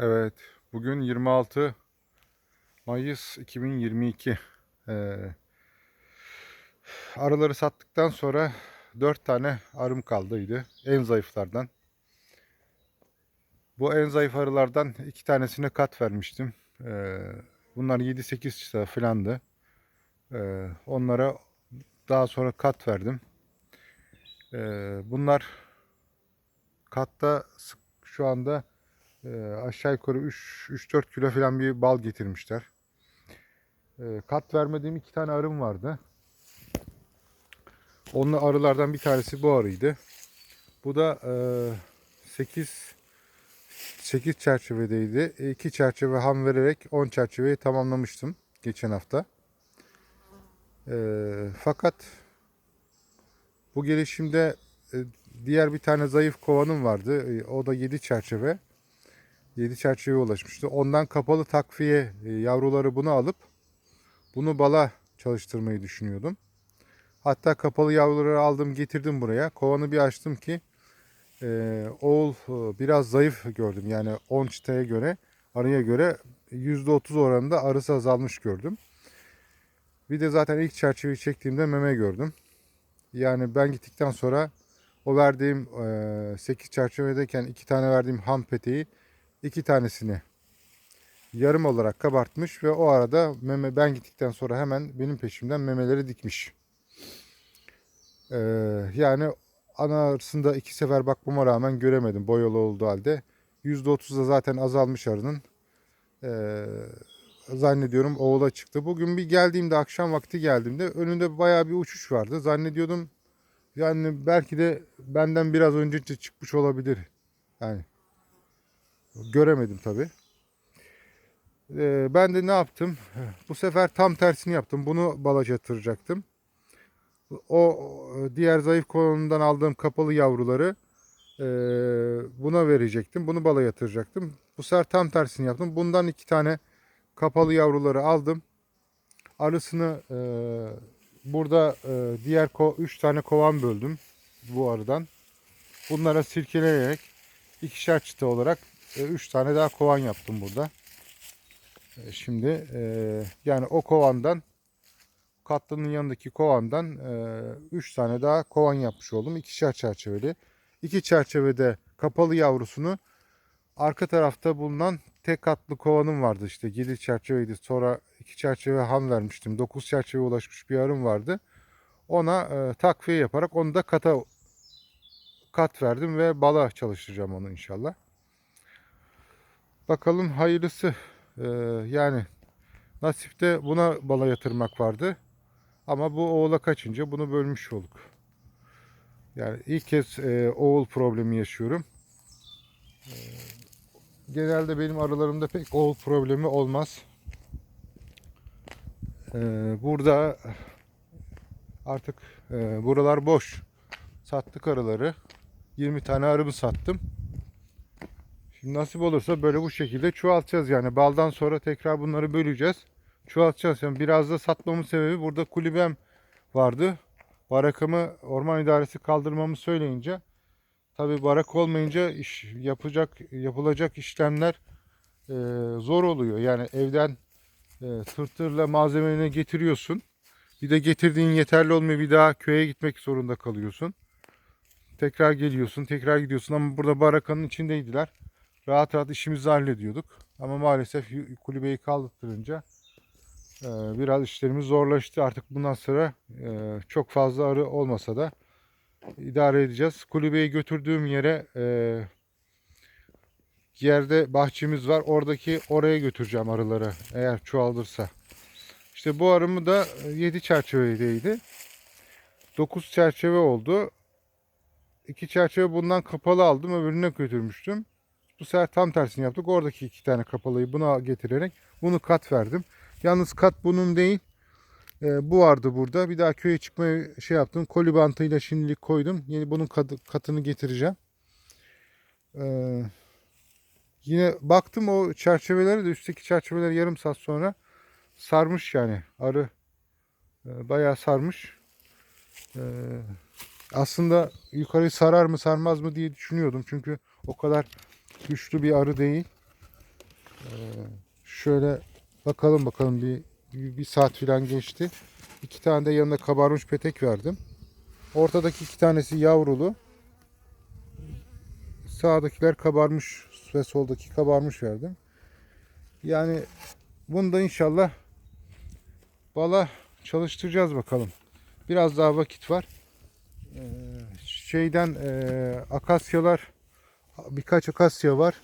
Evet, bugün 26 Mayıs 2022. Ee, arıları sattıktan sonra 4 tane arım kaldıydı. En zayıflardan. Bu en zayıf arılardan 2 tanesine kat vermiştim. Ee, bunlar 7-8 çıta filandı. Ee, onlara daha sonra kat verdim. Ee, bunlar katta şu anda ee, aşağı yukarı 3-4 kilo falan bir bal getirmişler. Ee, kat vermediğim iki tane arım vardı. Onunla arılardan bir tanesi bu arıydı. Bu da e, 8 8 çerçevedeydi. 2 çerçeve ham vererek 10 çerçeveyi tamamlamıştım geçen hafta. Ee, fakat bu gelişimde e, diğer bir tane zayıf kovanım vardı. E, o da 7 çerçeve. 7 çerçeveye ulaşmıştı. Ondan kapalı takviye e, yavruları bunu alıp bunu bala çalıştırmayı düşünüyordum. Hatta kapalı yavruları aldım getirdim buraya. Kovanı bir açtım ki e, oğul e, biraz zayıf gördüm. Yani 10 çıtaya göre arıya göre %30 oranında arısı azalmış gördüm. Bir de zaten ilk çerçeveyi çektiğimde meme gördüm. Yani ben gittikten sonra o verdiğim e, 8 çerçevedeyken iki tane verdiğim ham peteği iki tanesini yarım olarak kabartmış ve o arada meme ben gittikten sonra hemen benim peşimden memeleri dikmiş. Ee, yani ana arasında iki sefer bakmama rağmen göremedim boyalı olduğu halde. %30'da zaten azalmış arının. Ee, zannediyorum oğula çıktı. Bugün bir geldiğimde akşam vakti geldiğimde önünde bayağı bir uçuş vardı. Zannediyordum yani belki de benden biraz önce çıkmış olabilir. Yani Göremedim tabi. ben de ne yaptım? Bu sefer tam tersini yaptım. Bunu balaca yatıracaktım. O diğer zayıf kolonundan aldığım kapalı yavruları e, buna verecektim. Bunu bala yatıracaktım. Bu sefer tam tersini yaptım. Bundan iki tane kapalı yavruları aldım. Arısını e, burada e, diğer ko üç tane kovan böldüm bu arıdan. Bunlara sirkeleyerek ikişer çıta olarak 3 tane daha kovan yaptım burada. E, şimdi e, yani o kovandan katlının yanındaki kovandan 3 e, tane daha kovan yapmış oldum. İkişer çerçeveli. İki çerçevede kapalı yavrusunu arka tarafta bulunan tek katlı kovanım vardı işte 7 çerçeveydi. Sonra iki çerçeve ham vermiştim. 9 çerçeve ulaşmış bir arım vardı. Ona e, takviye yaparak onu da kata kat verdim ve bala çalıştıracağım onu inşallah. Bakalım hayırlısı. Ee, yani nasipte buna bala yatırmak vardı. Ama bu oğula kaçınca bunu bölmüş olduk. Yani ilk kez e, oğul problemi yaşıyorum. E, genelde benim arılarımda pek oğul problemi olmaz. E, burada artık e, buralar boş. Sattık arıları. 20 tane arımı sattım. Nasip olursa böyle bu şekilde çoğaltacağız yani. Baldan sonra tekrar bunları böleceğiz. Çoğaltacağız. Yani biraz da satmamın sebebi burada kulübem vardı. Barakamı orman idaresi kaldırmamı söyleyince tabi barak olmayınca iş yapacak yapılacak işlemler e, zor oluyor. Yani evden e, tırtırla malzemeni getiriyorsun. Bir de getirdiğin yeterli olmuyor. Bir daha köye gitmek zorunda kalıyorsun. Tekrar geliyorsun, tekrar gidiyorsun ama burada barakanın içindeydiler rahat rahat işimizi hallediyorduk. Ama maalesef kulübeyi kaldırtırınca e, biraz işlerimiz zorlaştı. Artık bundan sonra e, çok fazla arı olmasa da idare edeceğiz. Kulübeyi götürdüğüm yere e, yerde bahçemiz var. Oradaki oraya götüreceğim arıları eğer çoğalırsa. İşte bu arımı da 7 çerçevedeydi. 9 çerçeve oldu. 2 çerçeve bundan kapalı aldım. Öbürüne götürmüştüm. Bu sefer tam tersini yaptık. Oradaki iki tane kapalıyı buna getirerek bunu kat verdim. Yalnız kat bunun değil. E, bu vardı burada. Bir daha köye çıkmaya şey yaptım. Koli bantıyla şimdilik koydum. Yeni bunun katını getireceğim. E, yine baktım o çerçeveleri de üstteki çerçeveler yarım saat sonra sarmış yani. Arı e, bayağı sarmış. E, aslında yukarıyı sarar mı sarmaz mı diye düşünüyordum. Çünkü o kadar güçlü bir arı değil. şöyle bakalım bakalım bir, bir, saat falan geçti. İki tane de yanına kabarmış petek verdim. Ortadaki iki tanesi yavrulu. Sağdakiler kabarmış ve soldaki kabarmış verdim. Yani bunda inşallah bala çalıştıracağız bakalım. Biraz daha vakit var. Ee, şeyden e, akasyalar birkaç akasya var.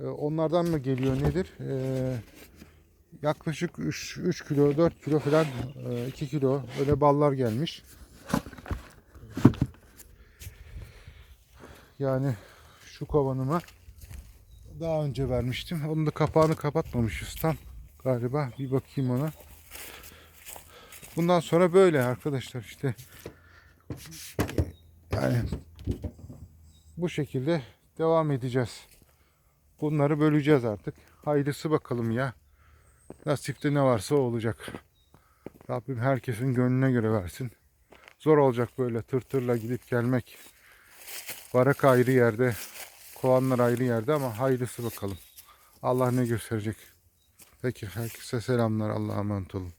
Ee, onlardan mı geliyor nedir? Ee, yaklaşık 3, 3 kilo 4 kilo falan 2 kilo öyle ballar gelmiş. Yani şu kovanıma daha önce vermiştim. Onun da kapağını kapatmamışız tam galiba. Bir bakayım ona. Bundan sonra böyle arkadaşlar işte. Yani bu şekilde devam edeceğiz. Bunları böleceğiz artık. Hayırlısı bakalım ya. Nasipte ne varsa olacak. Rabbim herkesin gönlüne göre versin. Zor olacak böyle tırtırla gidip gelmek. Barak ayrı yerde, kovanlar ayrı yerde ama hayırlısı bakalım. Allah ne gösterecek. Peki herkese selamlar. Allah'a emanet olun.